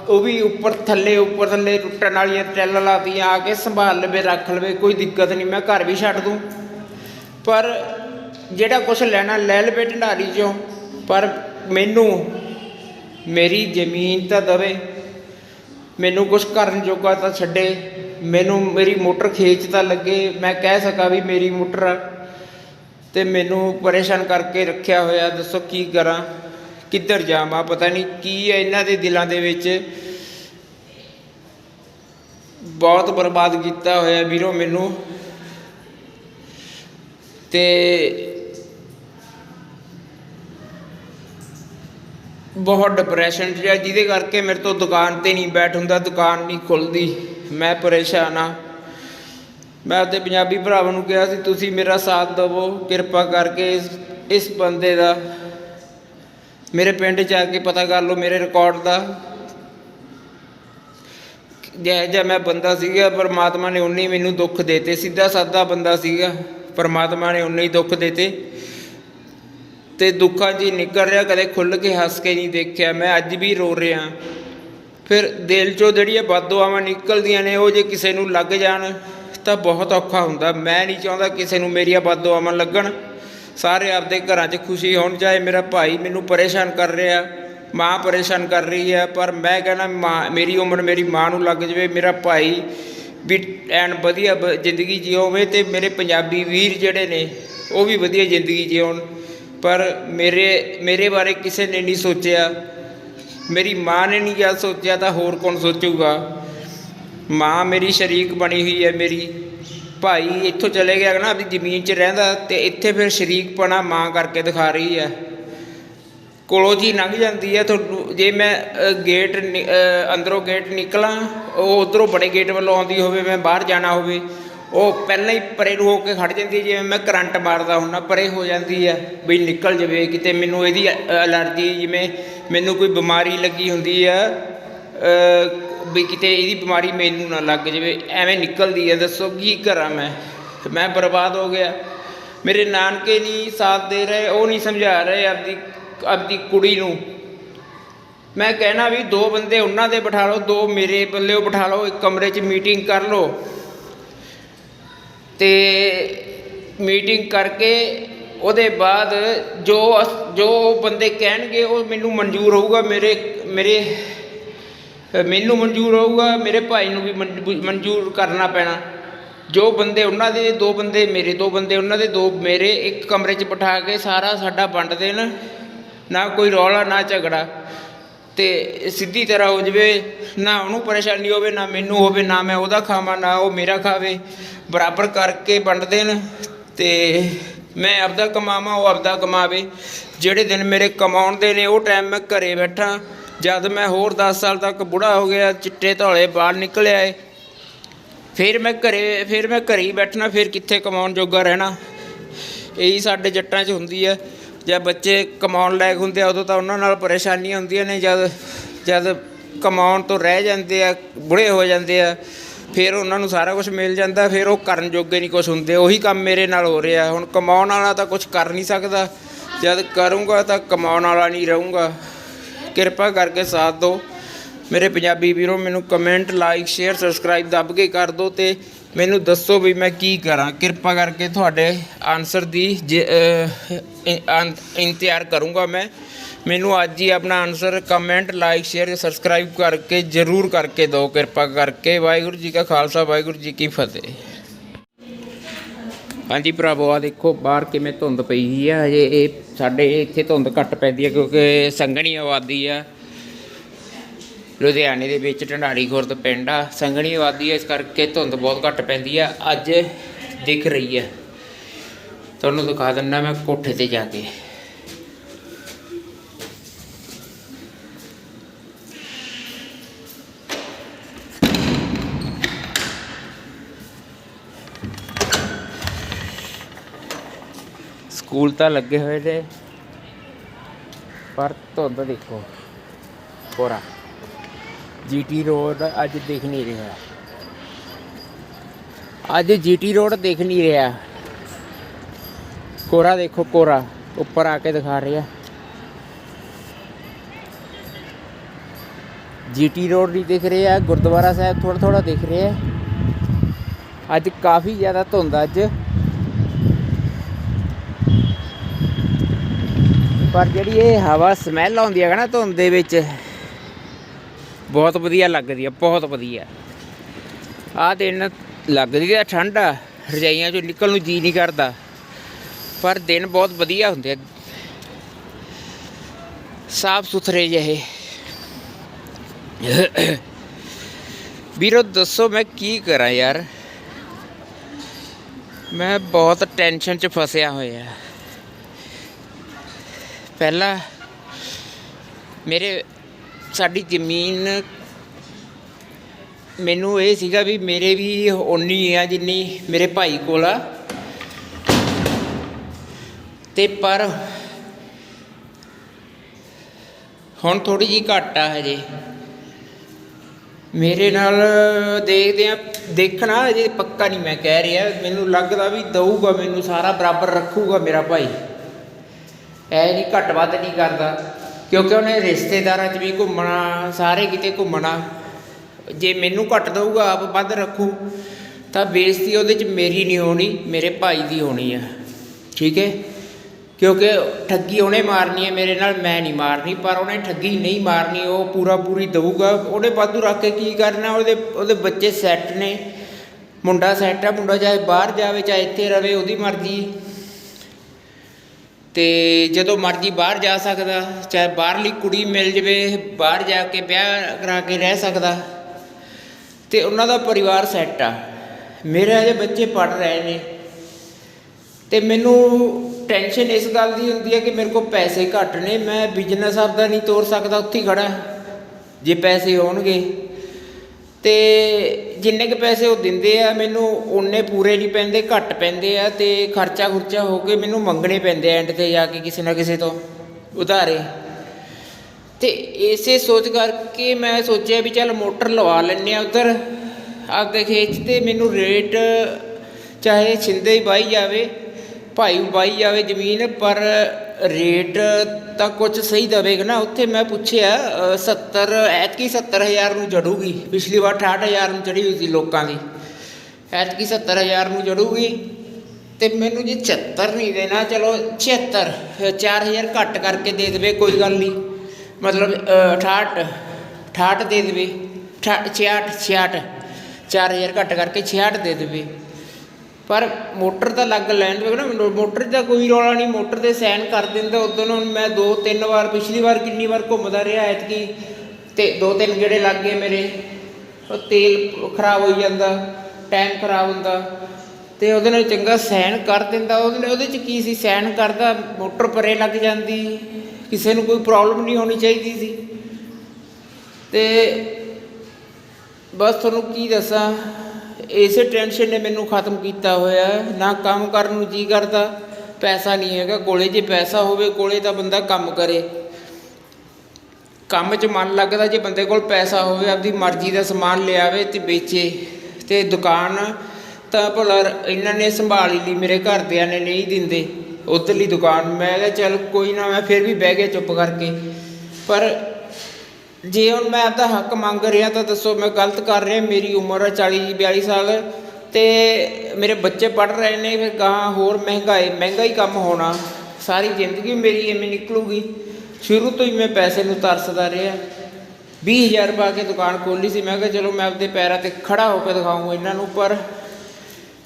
ਉਹ ਵੀ ਉੱਪਰ ਥੱਲੇ ਉੱਪਰ ਥੱਲੇ ਟੁੱਟਣ ਵਾਲੀਆਂ ਟੈਲਾਂ ਲਾਤੀਆਂ। ਆ ਕੇ ਸੰਭਾਲ ਲਵੇ, ਰੱਖ ਲਵੇ। ਕੋਈ ਦਿੱਕਤ ਨਹੀਂ। ਮੈਂ ਘਰ ਵੀ ਛੱਡ ਦੂੰ। ਪਰ ਜਿਹੜਾ ਕੁਝ ਲੈਣਾ, ਲੈ ਲਵੇ ਢੰਡਾਰੀ ਚੋਂ। ਪਰ ਮੈਨੂੰ ਮੇਰੀ ਜ਼ਮੀਨ ਤਾਂ ਦਵੇ। ਮੈਨੂੰ ਕੁਝ ਕਰਨ ਜੋਗਾ ਤਾਂ ਛੱਡੇ। ਮੈਨੂੰ ਮੇਰੀ ਮੋਟਰ ਖੇਚ ਤਾਂ ਲੱਗੇ। ਮੈਂ ਕਹਿ ਸਕਾਂ ਵੀ ਮੇਰੀ ਮੋਟਰ ਆ। ਤੇ ਮੈਨੂੰ ਪਰੇਸ਼ਾਨ ਕਰਕੇ ਰੱਖਿਆ ਹੋਇਆ। ਦੱਸੋ ਕੀ ਕਰਾਂ? ਕਿੱਧਰ ਜਾਵਾਂ? ਪਤਾ ਨਹੀਂ ਕੀ ਹੈ ਇਹਨਾਂ ਦੇ ਦਿਲਾਂ ਦੇ ਵਿੱਚ। ਬਹੁਤ ਬਰਬਾਦ ਕੀਤਾ ਹੋਇਆ ਵੀਰੋ ਮੈਨੂੰ। ਤੇ ਬਹੁਤ ਡਿਪਰੈਸ਼ਨ 'ਚ ਆ ਜਿਹਦੇ ਕਰਕੇ ਮੇਰੇ ਤੋਂ ਦੁਕਾਨ ਤੇ ਨਹੀਂ ਬੈਠ ਹੁੰਦਾ, ਦੁਕਾਨ ਨਹੀਂ ਖੁੱਲਦੀ। ਮੈਂ ਪਰੇਸ਼ਾਨ ਆ ਮੈਂ ਆਪਦੇ ਪੰਜਾਬੀ ਭਰਾਵਾਂ ਨੂੰ ਕਿਹਾ ਸੀ, ਤੁਸੀਂ ਮੇਰਾ ਸਾਥ ਦੇਵੋ, ਕਿਰਪਾ ਕਰਕੇ ਇਸ ਇਸ ਬੰਦੇ ਦਾ, ਮੇਰੇ ਪਿੰਡ 'ਚ ਆ ਕੇ ਪਤਾ ਕਰ ਲਓ, ਮੇਰੇ ਰਿਕਾਰਡ ਦਾ। ਜਿਹੋ ਜਿਹਾ ਮੈਂ ਬੰਦਾ ਸੀਗਾ, ਪਰਮਾਤਮਾ ਨੇ ਉਨੇ ਮੈਨੂੰ ਦੁੱਖ ਦੇਤੇ ਸਿੱਧਾ ਸਾਦਾ ਬੰਦਾ ਸੀਗਾ। ਪਰਮਾਤਮਾ ਨੇ ਉਨੇ ਹੀ ਦੁੱਖ ਦਿੱਤੇ। ਤੇ ਦੁੱਖਾਂ ਜੀ ਨਿਕਲ ਰਿਹਾ, ਕਦੇ ਖੁੱਲ ਕੇ ਹੱਸ ਕੇ ਨਹੀਂ ਦੇਖਿਆ। ਮੈਂ ਅੱਜ ਵੀ ਰੋ ਰਿਹਾ ਫਿਰ ਦਿਲ 'ਚੋਂ ਜਿਹੜੀਆਂ ਬਦਦੁਆਵਾਂ ਨਿਕਲਦੀਆਂ ਨੇ, ਉਹ ਜੇ ਕਿਸੇ ਨੂੰ ਲੱਗ ਜਾਣ, ਤਾਂ ਬਹੁਤ ਔਖਾ ਹੁੰਦਾ। ਮੈਂ ਨਹੀਂ ਚਾਹੁੰਦਾ ਕਿਸੇ ਨੂੰ ਮੇਰੀਆਂ ਬਦਦੁਆਵਾਂ ਲੱਗਣ। ਸਾਰੇ ਆਪਦੇ ਘਰਾਂ 'ਚ ਖੁਸ਼ੀ ਹੋਣ, ਚਾਹੇ ਮੇਰਾ ਭਾਈ ਮੈਨੂੰ ਪਰੇਸ਼ਾਨ ਕਰ ਰਿਹਾ, ਮਾਂ ਪਰੇਸ਼ਾਨ ਕਰ ਰਹੀ ਹੈ, ਪਰ ਮੈਂ ਕਹਿੰਦਾ, ਮਾਂ, ਮੇਰੀ ਉਮਰ ਮੇਰੀ ਮਾਂ ਨੂੰ ਲੱਗ ਜਾਵੇ, ਮੇਰਾ ਭਾਈ ਵੀ ਐਨ ਵਧੀਆ ਬ- ਜ਼ਿੰਦਗੀ ਜਿਉਵੇ ਤੇ ਮੇਰੇ ਪੰਜਾਬੀ ਵੀਰ ਜਿਹੜੇ ਨੇ, ਉਹ ਵੀ ਵਧੀਆ ਜ਼ਿੰਦਗੀ ਜਿਉਣ। ਪਰ ਮੇਰੇ ਮੇਰੇ ਬਾਰੇ ਕਿਸੇ ਨੇ ਨਹੀਂ ਸੋਚਿਆ। ਮੇਰੀ ਮਾਂ ਨੇ ਨਹੀਂ ਜਦ ਸੋਚਿਆ ਤਾਂ ਹੋਰ ਕੌਣ ਸੋਚੂਗਾ? ਮਾਂ ਮੇਰੀ ਸ਼ਰੀਕ ਬਣੀ ਹੋਈ ਹੈ ਮੇਰੀ। ਭਾਈ ਇੱਥੋਂ ਚਲੇ ਗਿਆ ਨਾ ਆਪਣੀ ਜ਼ਮੀਨ 'ਚ ਰਹਿੰਦਾ ਤੇ ਇੱਥੇ ਫਿਰ ਸ਼ਰੀਕਪਣਾ ਮਾਂ ਕਰਕੇ ਦਿਖਾ ਰਹੀ ਹੈ। ਕੋਲੋਂ ਜੀ ਲੰਘ ਜਾਂਦੀ ਹੈ ਤੁਹਾਨੂੰ, ਜੇ ਮੈਂ ਗੇਟ ਨਿ- ਅੰਦਰੋਂ ਗੇਟ ਨਿਕਲਾਂ, ਉਹ ਉਧਰੋਂ ਬੜੇ ਗੇਟ ਵੱਲੋਂ ਆਉਂਦੀ ਹੋਵੇ, ਮੈਂ ਬਾਹਰ ਜਾਣਾ ਹੋਵੇ ਉਹ ਪਹਿਲਾਂ ਹੀ ਪਰੇ ਨੂੰ ਹੋ ਕੇ ਖੜ ਜਾਂਦੀ ਹੈ, ਜਿਵੇਂ ਮੈਂ ਕਰੰਟ ਮਾਰਦਾ ਹੁੰਦਾ ਪਰੇ ਹੋ ਜਾਂਦੀ ਹੈ ਵੀ ਨਿਕਲ ਜਾਵੇ, ਕਿਤੇ ਮੈਨੂੰ ਇਹਦੀ ਅਲਰਜੀ, ਜਿਵੇਂ ਮੈਨੂੰ ਕੋਈ ਬਿਮਾਰੀ ਲੱਗੀ ਹੁੰਦੀ ਹੈ ਵੀ ਕਿਤੇ ਇਹਦੀ ਬਿਮਾਰੀ ਮੈਨੂੰ ਨਾ ਲੱਗ ਜਾਵੇ, ਐਵੇਂ ਨਿਕਲਦੀ ਹੈ, ਦੱਸੋ ਕੀ ਕਰਾਂ ਮੈਂ? ਮੈਂ ਬਰਬਾਦ ਹੋ ਗਿਆ। ਮੇਰੇ ਨਾਨਕੇ ਨਹੀਂ ਸਾਥ ਦੇ ਰਹੇ, ਉਹ ਨਹੀਂ ਸਮਝਾ ਰਹੇ ਆਪਦੀ ਆਪਦੀ ਕੁੜੀ ਨੂੰ। ਮੈਂ ਕਹਿਣਾ ਵੀ ਦੋ ਬੰਦੇ ਉਹਨਾਂ ਦੇ ਬਿਠਾ ਲਓ, ਦੋ ਮੇਰੇ ਪੱਲੇ ਬਿਠਾ ਲਓ, ਇੱਕ ਕਮਰੇ 'ਚ ਮੀਟਿੰਗ ਕਰ ਲਓ। ਅਤੇ ਮੀਟਿੰਗ ਕਰਕੇ ਉਹਦੇ ਬਾਅਦ ਜੋ ਅਸ- ਜੋ ਬੰਦੇ ਕਹਿਣਗੇ ਉਹ ਮੈਨੂੰ ਮਨਜ਼ੂਰ ਹੋਊਗਾ, ਮੇਰੇ ਮੇਰੇ, ਮੈਨੂੰ ਮਨਜ਼ੂਰ ਹੋਊਗਾ, ਮੇਰੇ ਭਾਈ ਨੂੰ ਵੀ ਮਨਜ਼ੂ- ਮਨਜ਼ੂਰ ਕਰਨਾ ਪੈਣਾ। ਜੋ ਬੰਦੇ ਉਹਨਾਂ ਦੇ ਦੋ ਬੰਦੇ, ਮੇਰੇ ਦੋ ਬੰਦੇ, ਉਹਨਾਂ ਦੇ ਦੋ ਮੇਰੇ ਇੱਕ ਕਮਰੇ 'ਚ ਬਿਠਾ ਕੇ ਸਾਰਾ ਸਾਡਾ ਵੰਡ ਦੇਣ, ਨਾ ਕੋਈ ਰੌਲਾ, ਨਾ ਝਗੜਾ। ਤੇ ਸਿੱਧੀ ਤਰ੍ਹਾਂ ਹੋ ਜਵੇ, ਨਾ ਉਹਨੂੰ ਪਰੇਸ਼ਾਨੀ ਹੋਵੇ, ਨਾ ਮੈਨੂੰ ਹੋਵੇ, ਨਾ ਮੈਂ ਉਹਦਾ ਖਾਵਾਂ, ਨਾ ਉਹ ਮੇਰਾ ਖਾਵੇ। ਬਰਾਬਰ ਕਰਕੇ ਵੰਡ ਦੇਣ ਤੇ ਮੈਂ ਆਪਦਾ ਕਮਾਵਾਂ, ਉਹ ਆਪਦਾ ਕਮਾਵੇ। ਜਿਹੜੇ ਦਿਨ ਮੇਰੇ ਕਮਾਉਣ ਦੇ ਨੇ, ਉਹ ਟਾਈਮ ਮੈਂ ਘਰੇ ਬੈਠਾ। ਜਦ ਮੈਂ ਹੋਰ 10 ਸਾਲ ਤੱਕ ਬੁੜਾ ਹੋ ਗਿਆ, ਚਿੱਟੇ ਧੌਲੇ ਬਾਲ ਨਿਕਲਿਆ ਏ ਫਿਰ ਮੈਂ ਘਰੇ, ਫਿਰ ਮੈਂ ਘਰੇ ਹੀ ਬੈਠਣਾ, ਫਿਰ ਕਿੱਥੇ ਕਮਾਉਣ ਜੋਗਾ ਰਹਿਣਾ। ਇਹੀ ਸਾਡੇ ਜੱਟਾਂ 'ਚ ਹੁੰਦੀ ਹੈ ਜਦ ਬੱਚੇ ਕਮਾਉਣ ਲਾਇਕ ਹੁੰਦੇ ਆ, ਉਦੋਂ ਤਾਂ ਉਹਨਾਂ ਨਾਲ ਪਰੇਸ਼ਾਨੀਆਂ ਹੁੰਦੀਆਂ ਨੇ। ਜਦ ਜਦ ਕਮਾਉਣ ਤੋਂ ਰਹਿ ਜਾਂਦੇ ਆ, ਬੁੜੇ ਹੋ ਜਾਂਦੇ ਆ, ਫਿਰ ਉਹਨਾਂ ਨੂੰ ਸਾਰਾ ਕੁਝ ਮਿਲ ਜਾਂਦਾ, ਫਿਰ ਉਹ ਕਰਨ ਜੋਗੇ ਨਹੀਂ ਕੁਝ ਹੁੰਦੇ। ਉਹੀ ਕੰਮ ਮੇਰੇ ਨਾਲ ਹੋ ਰਿਹਾ। ਹੁਣ ਕਮਾਉਣ ਵਾਲਾ ਤਾਂ ਕੁਝ ਕਰ ਨਹੀਂ ਸਕਦਾ। ਜਦ ਕਰੂੰਗਾ ਤਾਂ ਕਮਾਉਣ ਵਾਲਾ ਨਹੀਂ ਰਹੂੰਗਾ। ਕਿਰਪਾ ਕਰਕੇ ਸਾਥ ਦਿਓ। ਮੇਰੇ ਪੰਜਾਬੀ ਵੀਰੋ ਮੈਨੂੰ ਕਮੈਂਟ ਲਾਈਕ ਸ਼ੇਅਰ ਸਬਸਕ੍ਰਾਈਬ ਦੱਬ ਕੇ ਕਰ ਦਿਓ ਤੇ ਮੈਨੂੰ ਦੱਸੋ ਵੀ ਮੈਂ ਕੀ ਕਰਾਂ। ਕਿਰਪਾ ਕਰਕੇ ਤੁਹਾਡੇ ਆਨਸਰ ਦੀ ਜੇ, ਇੰਤਜ਼ਾਰ ਕਰੂੰਗਾ ਮੈਂ। ਮੈਨੂੰ ਅੱਜ ਹੀ ਆਪਣਾ answer comment like share subscribe ਕਰਕੇ ਜਰੂਰ ਕਰਕੇ ਦਿਓ। ਕਿਰਪਾ ਕਰਕੇ। ਵਾਹਿਗੁਰੂ ਜੀ ਕਾ ਖਾਲਸਾ ਵਾਹਿਗੁਰੂ ਜੀ ਕੀ ਫਤਿਹ। ਹਾਂਜੀ ਭਰਾਵੋ ਆ ਦੇਖੋ ਬਾਹਰ ਕਿਵੇਂ ਧੁੰਦ ਪਈ ਆ। ਹਜੇ ਇਹ ਸਾਡੇ ਇੱਥੇ ਧੁੰਦ ਘੱਟ ਪੈਂਦੀ ਆ ਕਿਉਂਕਿ ਸੰਘਣੀ ਆਬਾਦੀ ਆ। ਲੁਧਿਆਣੇ ਦੇ ਵਿੱਚ ਢੰਡਾਰੀ ਖੁਰਦ ਪਿੰਡ ਆ। ਸੰਘਣੀ ਆਬਾਦੀ ਆ, ਇਸ ਕਰਕੇ ਧੁੰਦ ਬਹੁਤ ਘੱਟ ਪੈਂਦੀ ਆ। ਅੱਜ ਦਿਖ ਰਹੀ ਹੈ ਤੁਹਾਨੂੰ ਦਿਖਾ ਦਿੰਦਾ ਮੈਂ ਕੋਠੇ ਤੇ ਜਾ ਕੇ। ਸਕੂਲ ਤਾਂ ਲੱਗੇ ਹੋਏ ਨੇ, ਪਰ ਧੁੰਦ ਦੇਖੋ। ਕੋਰਾ। ਜੀਟੀ ਰੋਡ ਅੱਜ ਦਿਖ ਨਹੀਂ ਰਿਹਾ। ਅੱਜ ਜੀਟੀ ਰੋਡ ਦਿਖ ਨਹੀਂ ਰਿਹਾ। ਕੋਰਾ ਦੇਖੋ, ਕੋਰਾ ਉੱਪਰ ਆ ਕੇ ਦਿਖਾ ਰਿਹਾ। ਜੀਟੀ ਰੋਡ ਨਹੀਂ ਦਿਖ ਰਿਹਾ, ਗੁਰਦੁਆਰਾ ਸਾਹਿਬ ਥੋੜਾ ਥੋੜਾ ਦਿਖ ਰਿਹਾ। ਅੱਜ ਕਾਫੀ ਜ਼ਿਆਦਾ ਧੁੰਦ ਅੱਜ। ਪਰ ਜਿਹੜੀ ਇਹ ਹਵਾ ਸਮੈਲ ਆਉਂਦੀ ਹੈ ਨਾ ਧੁੰਦ ਦੇ ਵਿੱਚ ਬਹੁਤ ਵਧੀਆ ਲੱਗਦੀ ਆ, ਬਹੁਤ ਵਧੀਆ। ਆਹ ਦਿਨ ਲੱਗਦੀ ਆ, ਠੰਡ ਆ, ਰਜਾਈਆਂ ਚੋਂ ਨਿਕਲਣ ਨੂੰ ਜੀ ਨਹੀਂ ਕਰਦਾ। ਪਰ ਦਿਨ ਬਹੁਤ ਵਧੀਆ ਹੁੰਦੇ ਆ। ਸਾਫ਼ ਸੁਥਰੇ ਜਿਹੇ। ਵੀਰੋ, ਦੱਸੋ ਮੈਂ ਕੀ ਕਰਾਂ ਯਾਰ? ਮੈਂ ਬਹੁਤ ਟੈਨਸ਼ਨ 'ਚ ਫਸਿਆ ਹੋਇਆ। ਪਹਿਲਾਂ ਮੇਰੇ ਸਾਡੀ ਜ਼ਮੀਨ ਮੈਨੂੰ ਇਹ ਸੀਗਾ ਵੀ ਮੇਰੇ ਵੀ ਓਨੀ ਆ ਜਿੰਨੀ ਮੇਰੇ ਭਾਈ ਕੋਲ ਆ। ਤੇ ਪਰ ਹੁਣ ਥੋੜੀ ਜੀ ਘੱਟ ਆ ਹਜੇ। ਮੇਰੇ ਨਾਲ ਦੇਖਦੇ ਆ, ਦੇਖਣਾ ਅਜੇ ਪੱਕਾ ਨਹੀਂ ਮੈਂ ਕਹਿ ਰਿਹਾ। ਮੈਨੂੰ ਲੱਗਦਾ ਵੀ ਦਊਗਾ ਮੈਨੂੰ, ਸਾਰਾ ਬਰਾਬਰ ਰੱਖੂਗਾ ਮੇਰਾ ਭਾਈ। ਐ ਨਹੀਂ ਘੱਟ ਵੱਧ ਨਹੀਂ ਕਰਦਾ। ਕਿਉਂਕਿ ਉਹਨੇ ਰਿਸ਼ਤੇਦਾਰਾਂ 'ਚ ਵੀ ਘੁੰਮਣਾ, ਸਾਰੇ ਕਿਤੇ ਘੁੰਮਣਾ। ਜੇ ਮੈਨੂੰ ਘੱਟ ਦਊਗਾ, ਆਪ ਵੱਧ ਰੱਖੂ। ਤਾਂ ਬੇਇੱਜ਼ਤੀ ਉਹਦੇ 'ਚ ਮੇਰੀ ਨਹੀਂ ਹੋਣੀ, ਮੇਰੇ ਭਾਈ ਦੀ ਹੋਣੀ ਆ। ਠੀਕ ਹੈ? ਕਿਉਂਕਿ ਠੱਗੀ ਉਹਨੇ ਮਾਰਨੀ ਹੈ, ਮੇਰੇ ਨਾਲ ਮੈਂ ਨਹੀਂ ਮਾਰਨੀ, ਪਰ ਉਹਨੇ ਠੱਗੀ ਨਹੀਂ ਮਾਰਨੀ, ਉਹ ਪੂਰਾ ਪੂਰੀ ਦਊਗਾ। ਉਹਨੇ ਵਾਧੂ ਰੱਖ ਕੇ ਕੀ ਕਰਨਾ, ਉਹਦੇ ਉਹਦੇ ਬੱਚੇ ਸੈੱਟ ਨੇ। ਮੁੰਡਾ ਸੈੱਟ ਆ, ਮੁੰਡਾ ਚਾਹੇ ਬਾਹਰ ਜਾਵੇ, ਚਾਹੇ ਇੱਥੇ ਰਵੇ, ਉਹਦੀ ਮਰਜ਼ੀ। ਤੇ ਜਦੋਂ ਮਰਜ਼ੀ ਬਾਹਰ ਜਾ ਸਕਦਾ, ਚਾਹੇ ਬਾਹਰਲੀ ਕੁੜੀ ਮਿਲ ਜਵੇ, ਬਾਹਰ ਜਾ ਕੇ ਵਿਆਹ ਕਰਾ ਕੇ ਰਹਿ ਸਕਦਾ। ਤੇ ਉਹਨਾਂ ਦਾ ਪਰਿਵਾਰ ਸੈੱਟ ਆ। ਮੇਰੇ ਅਜੇ ਬੱਚੇ ਪੜ ਰਹੇ ਨੇ। ਤੇ ਮੈਨੂੰ ਟੈਨਸ਼ਨ ਇਸ ਗੱਲ ਦੀ ਹੁੰਦੀ ਹੈ ਕਿ ਮੇਰੇ ਕੋਲ ਪੈਸੇ ਘੱਟ ਨੇ, ਮੈਂ ਬਿਜ਼ਨਸ ਆਪਦਾ ਨਹੀਂ ਤੋਰ ਸਕਦਾ, ਉੱਥੇ ਹੀ ਖੜਾ ਜੇ ਪੈਸੇ ਹੋਣਗੇ ਤੇ ਜਿੰਨੇ ਕੁ ਪੈਸੇ ਉਹ ਦਿੰਦੇ ਆ, ਮੈਨੂੰ ਉਹਨੇ ਪੂਰੇ ਨਹੀਂ ਪੈਂਦੇ, ਘੱਟ ਪੈਂਦੇ ਆ ਤੇ ਖਰਚਾ ਖੁਰਚਾ ਹੋ ਕੇ ਮੈਨੂੰ ਮੰਗਣੇ ਪੈਂਦੇ ਐਂਡ ਤੇ ਜਾ ਕੇ ਕਿਸੇ ਨਾ ਕਿਸੇ ਤੋਂ ਉਧਾਰੇ। ਤੇ ਇਸੇ ਸੋਚ ਕਰਕੇ ਮੈਂ ਸੋਚਿਆ ਵੀ ਚੱਲ ਮੋਟਰ ਲਵਾ ਲੈਂਦੇ ਆ ਉਧਰ ਅੱਗੇ ਖੇਤ 'ਚ ਤੇ ਮੈਨੂੰ ਰੇਟ ਚਾਹੇ ਛਿੰਦੇ ਹੀ ਵਾਈ ਜਾਵੇ, ਭਾਈ ਵਾਈ ਜਾਵੇ ਜ਼ਮੀਨ, ਪਰ ਰੇਟ ਤਾਂ ਕੁਝ ਸਹੀ ਦਵੇਗਾ ਨਾ। ਉੱਥੇ ਮੈਂ ਪੁੱਛਿਆ ਅ, 70 ਐਤਕੀ 70000 ਨੂੰ ਚੜੂਗੀ ਪਿਛਲੀ ਵਾਰ 68000 ਨੂੰ ਚੜੀ ਹੋਈ ਸੀ ਲੋਕਾਂ ਦੀ। ਐਤਕੀ 70000 ਨੂੰ ਜੜੂਗੀ। ਤੇ ਮੈਨੂੰ ਜੇ 76 ਨਹੀਂ ਦੇਣਾ। ਚਲੋ 76 4000 ਘੱਟ ਕਰਕੇ ਦੇ ਦੇਵੇ ਕੋਈ ਗੱਲ ਨਹੀਂ। ਮਤਲਬ ਅ, 68 68 ਦੇ ਦੇਵੇ। 66 66 4000 ਘੱਟ ਕਰਕੇ 66 ਦੇ ਦੇਵੇ। ਪਰ ਮੋਟਰ ਤਾਂ ਲੱਗ ਲੈਣ ਦੇ ਨਾ ਮੈਨੂੰ ਮੋਟਰ ਦਾ ਕੋਈ ਰੌਲਾ ਨਹੀਂ, ਮੋਟਰ ਦੇ ਸਾਈਨ ਕਰ ਦਿੰਦਾ ਉਦੋਂ ਨੂੰ ਮੈਂ ਦੋ ਤਿੰਨ ਵਾਰ, ਪਿਛਲੀ ਵਾਰ ਕਿੰਨੀ ਵਾਰ ਘੁੰਮਦਾ ਰਿਹਾ ਐਤਕੀ, ਤੇ ਦੋ ਤਿੰਨ ਗੇੜੇ ਲੱਗ ਗਏ ਮੇਰੇ। ਉਹ ਤੇਲ ਖਰਾਬ ਹੋਈ ਜਾਂਦਾ, ਟਾਈਮ ਖਰਾਬ ਹੁੰਦਾ, ਤੇ ਉਹਦੇ ਨਾਲ ਚੰਗਾ ਸਹਿਣ ਕਰ ਦਿੰਦਾ। ਉਹਦੇ ਨਾਲ- ਉਹਦੇ ਚ ਕੀ ਸੀ? ਸਹਿਣ ਕਰਦਾ, ਮੋਟਰ ਪਰੇ ਲੱਗ ਜਾਂਦੀ, ਕਿਸੇ ਨੂੰ ਕੋਈ ਪ੍ਰੋਬਲਮ ਨਹੀਂ ਹੋਣੀ ਚਾਹੀਦੀ ਸੀ। ਤੇ ਬਸ ਤੁਹਾਨੂੰ ਕੀ ਦੱਸਾਂ ਇਸੇ ਟੈਨਸ਼ਨ ਨੇ ਮੈਨੂੰ ਖਤਮ ਕੀਤਾ ਹੋਇਆ ਨਾ ਕੰਮ ਕਰਨ ਨੂੰ ਜੀ ਕਰਦਾ, ਪੈਸਾ ਨਹੀਂ ਹੈਗਾ। ਕੋਲੇ ਜੇ ਪੈਸਾ ਹੋਵੇ, ਕੋਲੇ ਤਾਂ ਬੰਦਾ ਕੰਮ ਕਰੇ। ਕੰਮ 'ਚ ਮਨ ਲੱਗਦਾ ਜੇ ਬੰਦੇ ਕੋਲ ਪੈਸਾ ਹੋਵੇ, ਆਪਦੀ ਮਰਜ਼ੀ ਦਾ ਸਮਾਨ ਲਿਆਵੇ ਤੇ ਵੇਚੇ। ਤੇ ਦੁਕਾਨ ਤਾਂ ਭਲਾ ਇਹਨਾਂ ਨੇ ਸੰਭਾਲੀ ਲਈ, ਮੇਰੇ ਘਰਦਿਆਂ ਨੇ ਨਹੀਂ ਦਿੰਦੇ। ਉੱਧਰਲੀ ਦੁਕਾਨ, ਮੈਂ ਕਿਹਾ ਚੱਲ ਕੋਈ ਨਾ, ਮੈਂ ਫਿਰ ਵੀ ਬਹਿ ਗਿਆ ਚੁੱਪ ਕਰਕੇ। ਪਰ ਜੇ ਹੁਣ ਮੈਂ ਆਪਦਾ ਹੱਕ ਮੰਗ ਰਿਹਾ ਤਾਂ ਦੱਸੋ, ਮੈਂ ਗਲਤ ਕਰ ਰਿਹਾ, ਮੇਰੀ ਉਮਰ ਹੈ 40 42 ਸਾਲ, ਤੇ ਮੇਰੇ ਬੱਚੇ ਪੜ ਰਹੇ ਨੇ, ਫਿਰ ਗਾਂ ਹੋਰ ਮਹਿੰਗਾਈ ਮਹਿੰਗਾ ਹੀ ਕੰਮ ਹੋਣਾ, ਸਾਰੀ ਜ਼ਿੰਦਗੀ ਮੇਰੀ ਐਵੇਂ ਨਿਕਲੂਗੀ। ਸ਼ੁਰੂ ਤੋਂ ਹੀ ਮੈਂ ਪੈਸੇ ਨੂੰ ਤਰਸਦਾ ਰਿਹਾ। 20000 ਪਾ ਕੇ ਦੁਕਾਨ ਖੋਲੀ ਸੀ, ਮੈਂ ਕਿਹਾ ਚਲੋ ਮੈਂ ਆਪਦੇ ਪੈਰਾਂ ਤੇ ਖੜਾ ਹੋ ਕੇ ਦਿਖਾਊਂਗਾ ਇਹਨਾਂ ਨੂੰ, ਪਰ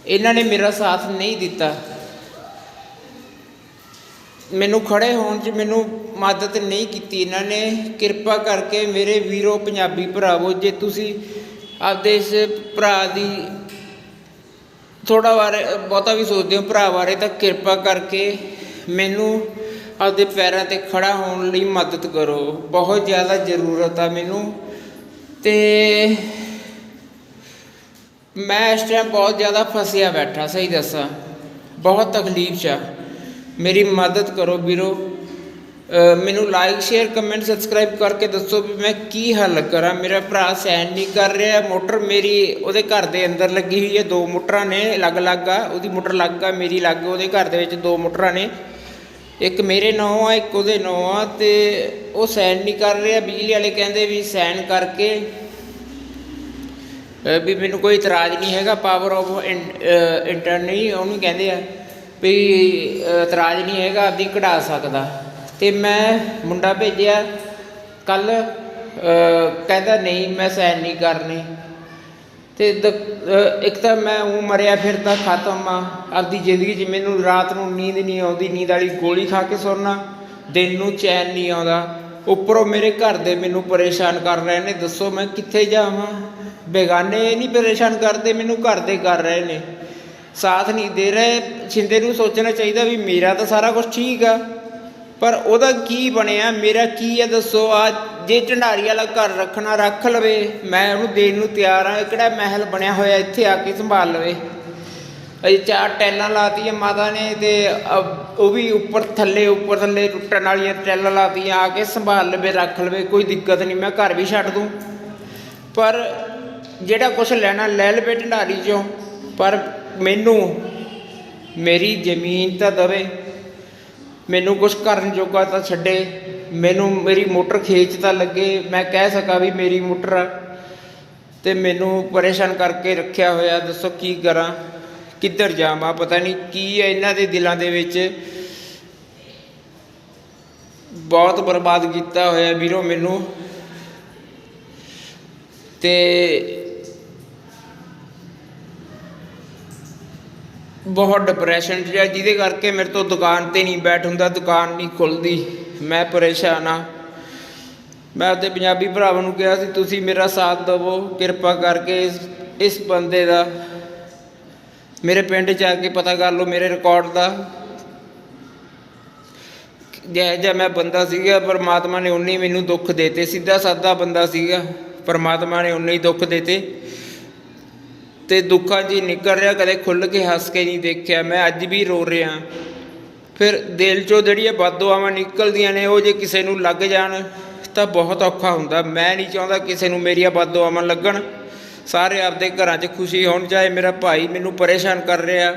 ਇਹਨਾਂ ਨੇ ਮੇਰਾ ਸਾਥ ਨਹੀਂ ਦਿੱਤਾ। ਮੈਨੂੰ ਖੜੇ ਹੋਣ 'ਚ ਮੈਨੂੰ ਮਦਦ ਨਹੀਂ ਕੀਤੀ। ਇਹਨਾਂ ਨੇ ਕਿਰਪਾ ਕਰਕੇ ਮੇਰੇ ਵੀਰੋ, ਪੰਜਾਬੀ ਭਰਾਵੋ, ਜੇ ਤੁਸੀਂ ਆਪਦੇ ਇਸ ਭਰਾ ਦੀ ਥੋੜਾ ਬਾਰੇ, ਬਹੁਤਾ ਵੀ ਸੋਚਦੇ ਹੋ ਭਰਾ ਬਾਰੇ, ਤਾਂ ਕਿਰਪਾ ਕਰਕੇ ਮੈਨੂੰ ਆਪਦੇ ਪੈਰਾਂ ਤੇ ਖੜਾ ਹੋਣ ਲਈ ਮਦਦ ਕਰੋ। ਬਹੁਤ ਜ਼ਿਆਦਾ ਜ਼ਰੂਰਤ ਆ ਮੈਨੂੰ। ਤੇ ਮੈਂ ਇਸ ਟਾਈਮ ਬਹੁਤ ਜ਼ਿਆਦਾ ਫਸਿਆ ਬੈਠਾ, ਸਹੀ ਦੱਸਾਂ। ਬਹੁਤ ਤਕਲੀਫ 'ਚ ਆ। ਮੇਰੀ ਮਦਦ ਕਰੋ ਵੀਰੋ। ਮੈਨੂੰ ਲਾਈਕ ਸ਼ੇਅਰ ਕਮੈਂਟ ਸਬਸਕ੍ਰਾਈਬ ਕਰਕੇ ਦੱਸੋ ਵੀ ਮੈਂ ਕੀ ਹੱਲ ਕਰਾਂ। ਮੇਰਾ ਭਰਾ ਸੈਨ ਨਹੀਂ ਕਰ ਰਿਹਾ, ਮੋਟਰ ਮੇਰੀ ਉਹਦੇ ਘਰ ਦੇ ਅੰਦਰ ਲੱਗੀ ਹੋਈ ਹੈ। ਦੋ ਮੋਟਰਾਂ ਨੇ ਅਲੱਗ-ਅਲੱਗ ਆ। ਉਹਦੀ ਮੋਟਰ ਅਲੱਗ ਆ, ਮੇਰੀ ਅਲੱਗ ਉਹਦੇ ਘਰ ਦੇ ਵਿੱਚ ਦੋ ਮੋਟਰਾਂ ਨੇ। ਇੱਕ ਮੇਰੇ ਨਾਂ ਆ, ਇੱਕ ਉਹਦੇ ਨਾਂ ਆ ਤੇ ਉਹ ਸੈਨ ਨਹੀਂ ਕਰ ਰਿਹਾ। ਬਿਜਲੀ ਵਾਲੇ ਕਹਿੰਦੇ ਵੀ ਸੈਨ ਕਰਕੇ ਵੀ ਮੈਨੂੰ ਕੋਈ ਇਤਰਾਜ਼ ਨਹੀਂ ਹੈਗਾ। ਪਾਵਰ ਆਫ ਇੰਟਰਨਲੀ ਉਹਨੂੰ ਕਹਿੰਦੇ ਆ। ਵੀ ਇਤਰਾਜ਼ ਨਹੀਂ ਹੈਗਾ, ਆਪਦੀ ਕਢਾ ਸਕਦਾ। ਤੇ ਮੈਂ ਮੁੰਡਾ ਭੇਜਿਆ, ਕੱਲ ਕਹਿੰਦਾ ਨਹੀਂ, ਮੈਂ ਸਾਈਨ ਨਹੀਂ ਕਰਨੀ। ਤੇ ਦ- ਇੱਕ ਤਾਂ ਮੈਂ ਉਹ ਮਰਿਆ, ਫਿਰ ਤਾਂ ਖਤਮ ਆ। ਆਪਦੀ ਜ਼ਿੰਦਗੀ 'ਚ ਮੈਨੂੰ ਰਾਤ ਨੂੰ ਨੀਂਦ ਨਹੀਂ ਆਉਂਦੀ, ਨੀਂਦ ਵਾਲੀ ਗੋਲੀ ਖਾ ਕੇ ਸੌਣਾ ਦਿਨ ਨੂੰ ਚੈਨ ਨਹੀਂ ਆਉਂਦਾ। ਉੱਪਰੋਂ ਮੇਰੇ ਘਰ ਦੇ ਮੈਨੂੰ ਪਰੇਸ਼ਾਨ ਕਰ ਰਹੇ ਨੇ, ਦੱਸੋ ਮੈਂ ਕਿੱਥੇ ਜਾਵਾਂ? ਬੇਗਾਨੇ ਨਹੀਂ ਪਰੇਸ਼ਾਨ ਕਰਦੇ, ਮੈਨੂੰ ਘਰ ਦੇ ਕਰ ਰਹੇ ਨੇ। ਸਾਥ ਨਹੀਂ ਦੇ ਰਹੇ ਛਿੰਦੇ ਨੂੰ ਸੋਚਣਾ ਚਾਹੀਦਾ ਵੀ ਮੇਰਾ ਤਾਂ ਸਾਰਾ ਕੁਝ ਠੀਕ ਆ। ਪਰ ਉਹਦਾ ਕੀ ਬਣਿਆ, ਮੇਰਾ ਕੀ ਹੈ ਦੱਸੋ, ਆ ਜੇ ਢੰਡਾਰੀ ਵਾਲਾ ਘਰ ਰੱਖਣਾ ਰੱਖ ਲਵੇ, ਮੈਂ ਉਹਨੂੰ ਦੇਣ ਨੂੰ ਤਿਆਰ ਆ, ਇਹ ਕਿਹੜਾ ਮਹਿਲ ਬਣਿਆ ਹੋਇਆ ਇੱਥੇ ਆ ਕੇ ਸੰਭਾਲ ਲਵੇ। ਅਜੇ ਚਾਰ ਟੈਲਾਂ ਲਾਤੀਆਂ ਮਾਤਾ ਨੇ ਤੇ ਉਹ ਵੀ ਉੱਪਰ ਥੱਲੇ ਉੱਪਰ ਥੱਲੇ ਟੁੱਟਣ ਵਾਲੀਆਂ ਟੈਲਾਂ ਲਾਤੀਆਂ, ਆ ਕੇ ਸੰਭਾਲ ਲਵੇ, ਰੱਖ ਲਵੇ, ਕੋਈ ਦਿੱਕਤ ਨਹੀਂ, ਮੈਂ ਘਰ ਵੀ ਛੱਡ ਦੂੰ। ਪਰ ਜਿਹੜਾ ਕੁਝ ਲੈਣਾ, ਲੈ ਲਵੇ ਢੰਡਾਰੀ ਚੋਂ, ਪਰ ਮੈਨੂੰ ਮੇਰੀ ਜ਼ਮੀਨ ਤਾਂ ਦਵੇ, ਮੈਨੂੰ ਕੁਝ ਕਰਨ ਜੋਗਾ ਤਾਂ ਛੱਡੇ, ਮੈਨੂੰ ਮੇਰੀ ਮੋਟਰ ਖੇਚ ਤਾਂ ਲੱਗੇ, ਮੈਂ ਕਹਿ ਸਕਾਂ ਵੀ ਮੇਰੀ ਮੋਟਰ ਆ, ਤੇ ਮੈਨੂੰ ਪਰੇਸ਼ਾਨ ਕਰਕੇ ਰੱਖਿਆ ਹੋਇਆ, ਦੱਸੋ ਕੀ ਕਰਾਂ, ਕਿੱਧਰ ਜਾਵਾਂ, ਪਤਾ ਨਹੀਂ ਕੀ ਹੈ ਇਹਨਾਂ ਦੇ ਦਿਲਾਂ ਦੇ ਵਿੱਚ। ਬਹੁਤ ਬਰਬਾਦ ਕੀਤਾ ਹੋਇਆ ਵੀਰੋ ਮੈਨੂੰ। ਤੇ ਬਹੁਤ ਡਿਪਰੈਸ਼ਨ ਜਿਹਾ ਜਿਹਦੇ ਕਰਕੇ ਮੇਰੇ ਤੋਂ ਦੁਕਾਨ ਤੇ ਨਹੀਂ ਬੈਠ ਹੁੰਦਾ, ਦੁਕਾਨ ਨਹੀਂ ਖੁੱਲਦੀ। ਮੈਂ ਪਰੇਸ਼ਾਨ ਆ। ਮੈਂ ਆਪਦੇ ਪੰਜਾਬੀ ਭਰਾਵਾਂ ਨੂੰ ਕਿਹਾ ਸੀ, ਤੁਸੀਂ ਮੇਰਾ ਸਾਥ ਦੇਵੋ, ਕਿਰਪਾ ਕਰਕੇ ਇਸ ਇਸ ਬੰਦੇ ਦਾ, ਮੇਰੇ ਪਿੰਡ ਚ ਆ ਕੇ ਪਤਾ ਕਰ ਲਓ, ਮੇਰੇ ਰਿਕਾਰਡ ਦਾ। ਜਿਹੋ ਜਿਹਾ ਮੈਂ ਬੰਦਾ ਸੀਗਾ, ਪਰਮਾਤਮਾ ਨੇ ਉਨੇ ਮੈਨੂੰ ਦੁੱਖ ਦੇਤੇ ਸਿੱਧਾ ਸਾਦਾ ਬੰਦਾ ਸੀਗਾ। ਪਰਮਾਤਮਾ ਨੇ ਉਨੇ ਹੀ ਦੁੱਖ ਦੇਤੇ। ਤੇ ਦੁੱਖਾਂ 'ਚ ਨਿਕਲ ਰਿਹਾ, ਕਦੇ ਖੁੱਲ ਕੇ ਹੱਸ ਕੇ ਨਹੀਂ ਦੇਖਿਆ। ਮੈਂ ਅੱਜ ਵੀ ਰੋ ਰਿਹਾ। ਫਿਰ ਦਿਲ 'ਚੋਂ ਜਿਹੜੀਆਂ ਬਦਦੁਆਵਾਂ ਨਿਕਲਦੀਆਂ ਨੇ, ਉਹ ਜੇ ਕਿਸੇ ਨੂੰ ਲੱਗ ਜਾਣ, ਤਾਂ ਬਹੁਤ ਔਖਾ ਹੁੰਦਾ। ਮੈਂ ਨਹੀਂ ਚਾਹੁੰਦਾ ਕਿਸੇ ਨੂੰ ਮੇਰੀਆਂ ਬਦਦੁਆਵਾਂ ਲੱਗਣ। ਸਾਰੇ ਆਪਦੇ ਘਰਾਂ 'ਚ ਖੁਸ਼ੀ ਹੋਣ, ਚਾਹੇ ਮੇਰਾ ਭਾਈ ਮੈਨੂੰ ਪਰੇਸ਼ਾਨ ਕਰ ਰਿਹਾ,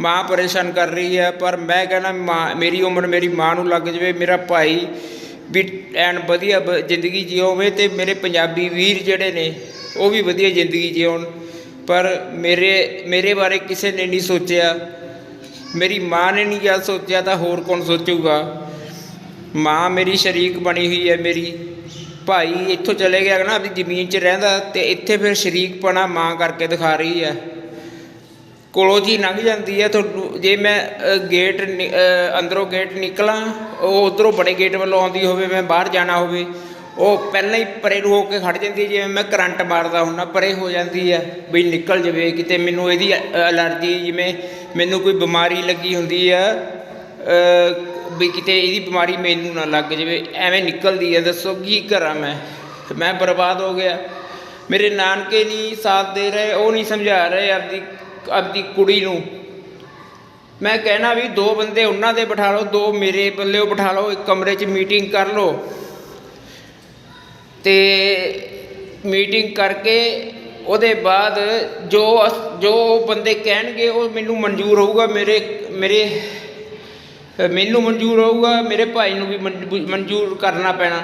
ਮਾਂ ਪਰੇਸ਼ਾਨ ਕਰ ਰਹੀ ਹੈ, ਪਰ ਮੈਂ ਕਹਿੰਦਾ, ਮਾਂ, ਮੇਰੀ ਉਮਰ ਮੇਰੀ ਮਾਂ ਨੂੰ ਲੱਗ ਜਾਵੇ, ਮੇਰਾ ਭਾਈ ਵੀ ਐਨ ਵਧੀਆ ਬ- ਜ਼ਿੰਦਗੀ ਜਿਉਵੇ ਤੇ ਮੇਰੇ ਪੰਜਾਬੀ ਵੀਰ ਜਿਹੜੇ ਨੇ, ਉਹ ਵੀ ਵਧੀਆ ਜ਼ਿੰਦਗੀ ਜਿਉਣ। ਪਰ ਮੇਰੇ ਮੇਰੇ ਬਾਰੇ ਕਿਸੇ ਨੇ ਨਹੀਂ ਸੋਚਿਆ। ਮੇਰੀ ਮਾਂ ਨੇ ਨਹੀਂ ਜਦ ਸੋਚਿਆ ਤਾਂ ਹੋਰ ਕੌਣ ਸੋਚੂਗਾ? ਮਾਂ ਮੇਰੀ ਸ਼ਰੀਕ ਬਣੀ ਹੋਈ ਹੈ, ਮੇਰੀ ਭਾਈ ਇੱਥੋਂ ਚਲੇ ਗਿਆ ਨਾ ਆਪਣੀ ਜ਼ਮੀਨ 'ਚ ਰਹਿੰਦਾ ਤੇ ਇੱਥੇ ਫਿਰ ਸ਼ਰੀਕ ਸ਼ਰੀਕਪਣਾ ਮਾਂ ਕਰਕੇ ਦਿਖਾ ਰਹੀ ਹੈ। ਕੋਲੋਂ ਜੀ ਲੰਘ ਜਾਂਦੀ ਹੈ ਤੁਹਾਨੂੰ, ਜੇ ਮੈਂ ਗੇਟ ਨਿ- ਅੰਦਰੋਂ ਗੇਟ ਨਿਕਲਾਂ, ਉਹ ਉਧਰੋਂ ਬੜੇ ਗੇਟ ਵੱਲੋਂ ਆਉਂਦੀ ਹੋਵੇ, ਮੈਂ ਬਾਹਰ ਜਾਣਾ ਹੋਵੇ ਉਹ ਪਹਿਲਾਂ ਹੀ ਪਰੇ ਨੂੰ ਹੋ ਕੇ ਖੜ ਜਾਂਦੀ ਹੈ, ਜਿਵੇਂ ਮੈਂ ਕਰੰਟ ਮਾਰਦਾ ਹੁੰਦਾ ਪਰੇ ਹੋ ਜਾਂਦੀ ਹੈ, ਵੀ ਨਿਕਲ ਜਾਵੇ, ਕਿਤੇ ਮੈਨੂੰ ਇਹਦੀ ਅਲਰਜੀ, ਜਿਵੇਂ ਮੈਨੂੰ ਕੋਈ ਬਿਮਾਰੀ ਲੱਗੀ ਹੁੰਦੀ ਹੈ ਵੀ ਕਿਤੇ ਇਹਦੀ ਬਿਮਾਰੀ ਮੈਨੂੰ ਨਾ ਲੱਗ ਜਾਵੇ, ਐਵੇਂ ਨਿਕਲਦੀ ਹੈ, ਦੱਸੋ ਕੀ ਕਰਾਂ ਮੈਂ? ਮੈਂ ਬਰਬਾਦ ਹੋ ਗਿਆ। ਮੇਰੇ ਨਾਨਕੇ ਨਹੀਂ ਸਾਥ ਦੇ ਰਹੇ, ਉਹ ਨਹੀਂ ਸਮਝਾ ਰਹੇ ਆਪਦੀ ਆਪਦੀ ਕੁੜੀ ਨੂੰ। ਮੈਂ ਕਹਿਣਾ ਵੀ ਦੋ ਬੰਦੇ ਉਹਨਾਂ ਦੇ ਬਿਠਾ ਲਓ, ਦੋ ਮੇਰੇ ਬੱਲਿਓ ਬਿਠਾ ਲਓ, ਇੱਕ ਕਮਰੇ 'ਚ ਮੀਟਿੰਗ ਕਰ ਲਓ। ਅਤੇ ਮੀਟਿੰਗ ਕਰਕੇ ਉਹਦੇ ਬਾਅਦ ਜੋ ਅਸ- ਜੋ ਬੰਦੇ ਕਹਿਣਗੇ ਉਹ ਮੈਨੂੰ ਮਨਜ਼ੂਰ ਹੋਊਗਾ, ਮੇਰੇ ਮੇਰੇ, ਮੈਨੂੰ ਮਨਜ਼ੂਰ ਹੋਊਗਾ, ਮੇਰੇ ਭਾਈ ਨੂੰ ਵੀ ਮਨਜ਼ੂ- ਮਨਜ਼ੂਰ ਕਰਨਾ ਪੈਣਾ।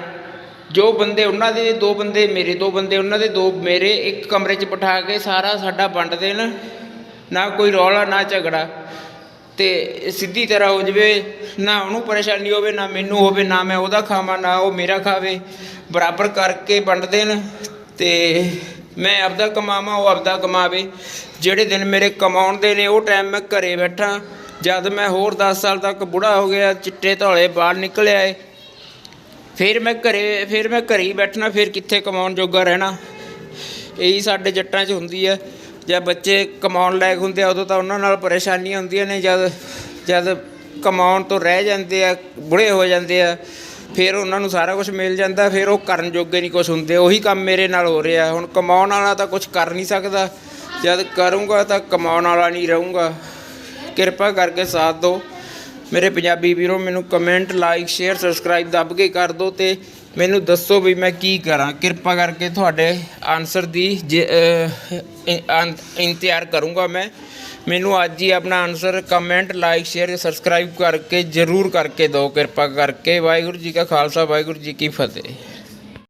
ਜੋ ਬੰਦੇ ਉਹਨਾਂ ਦੇ ਦੋ ਬੰਦੇ, ਮੇਰੇ ਦੋ ਬੰਦੇ, ਉਹਨਾਂ ਦੇ ਦੋ ਮੇਰੇ ਇੱਕ ਕਮਰੇ 'ਚ ਬਿਠਾ ਕੇ ਸਾਰਾ ਸਾਡਾ ਵੰਡ ਦੇਣ, ਨਾ ਕੋਈ ਰੌਲਾ, ਨਾ ਝਗੜਾ। ਤੇ ਸਿੱਧੀ ਤਰ੍ਹਾਂ ਹੋ ਜਵੇ, ਨਾ ਉਹਨੂੰ ਪਰੇਸ਼ਾਨੀ ਹੋਵੇ, ਨਾ ਮੈਨੂੰ ਹੋਵੇ, ਨਾ ਮੈਂ ਉਹਦਾ ਖਾਵਾਂ, ਨਾ ਉਹ ਮੇਰਾ ਖਾਵੇ। ਬਰਾਬਰ ਕਰਕੇ ਵੰਡ ਦੇਣ ਤੇ ਮੈਂ ਆਪਦਾ ਕਮਾਵਾਂ, ਉਹ ਆਪਦਾ ਕਮਾਵੇ। ਜਿਹੜੇ ਦਿਨ ਮੇਰੇ ਕਮਾਉਣ ਦੇ ਨੇ, ਉਹ ਟਾਈਮ ਮੈਂ ਘਰੇ ਬੈਠਾ। ਜਦ ਮੈਂ ਹੋਰ 10 ਸਾਲ ਤੱਕ ਬੁੜਾ ਹੋ ਗਿਆ, ਚਿੱਟੇ ਧੌਲੇ ਬਾਹਰ ਨਿਕਲਿਆ ਏ। ਫਿਰ ਮੈਂ ਘਰੇ, ਫਿਰ ਮੈਂ ਘਰੇ ਹੀ ਬੈਠਣਾ, ਫਿਰ ਕਿੱਥੇ ਕਮਾਉਣ ਜੋਗਾ ਰਹਿਣਾ। ਇਹੀ ਸਾਡੇ ਜੱਟਾਂ 'ਚ ਹੁੰਦੀ ਹੈ ਜਦ ਬੱਚੇ ਕਮਾਉਣ ਲਾਇਕ ਹੁੰਦੇ ਆ, ਉਦੋਂ ਤਾਂ ਉਹਨਾਂ ਨਾਲ ਪਰੇਸ਼ਾਨੀਆਂ ਹੁੰਦੀਆਂ ਨੇ, ਜਦ ਜਦ ਕਮਾਉਣ ਤੋਂ ਰਹਿ ਜਾਂਦੇ ਆ, ਬੁੜੇ ਹੋ ਜਾਂਦੇ ਆ, ਫਿਰ ਉਹਨਾਂ ਨੂੰ ਸਾਰਾ ਕੁਝ ਮਿਲ ਜਾਂਦਾ, ਫਿਰ ਉਹ ਕਰਨ ਜੋਗੇ ਨਹੀਂ ਕੁਝ ਹੁੰਦੇ, ਉਹੀ ਕੰਮ ਮੇਰੇ ਨਾਲ ਹੋ ਰਿਹਾ। ਹੁਣ ਕਮਾਉਣ ਵਾਲਾ ਤਾਂ ਕੁਝ ਕਰ ਨਹੀਂ ਸਕਦਾ, ਜਦ ਕਰੂੰਗਾ ਤਾਂ ਕਮਾਉਣ ਵਾਲਾ ਨਹੀਂ ਰਹੂੰਗਾ। ਕਿਰਪਾ ਕਰਕੇ ਸਾਥ ਦਿਓ। ਮੇਰੇ ਪੰਜਾਬੀ ਵੀਰੋ, ਮੈਨੂੰ ਕਮੈਂਟ ਲਾਈਕ ਸ਼ੇਅਰ ਸਬਸਕ੍ਰਾਈਬ ਦੱਬ ਕੇ ਕਰ ਦਿਓ ਤੇ ਮੈਨੂੰ ਦੱਸੋ ਵੀ ਮੈਂ ਕੀ ਕਰਾਂ? ਕਿਰਪਾ ਕਰਕੇ ਤੁਹਾਡੇ ਆਨਸਰ ਦੀ ਜੇ, ਅਹ, ਇੰਤਜ਼ਾਰ ਕਰੂੰਗਾ ਮੈਂ। ਮੈਨੂੰ ਅੱਜ ਹੀ ਆਪਣਾ answer comment like share subscribe ਕਰਕੇ ਜਰੂਰ ਕਰਕੇ ਦਿਓ। ਕਿਰਪਾ ਕਰਕੇ। ਵਾਹਿਗੁਰੂ ਜੀ ਕਾ ਖਾਲਸਾ ਵਾਹਿਗੁਰੂ ਜੀ ਕੀ ਫਤਿਹ।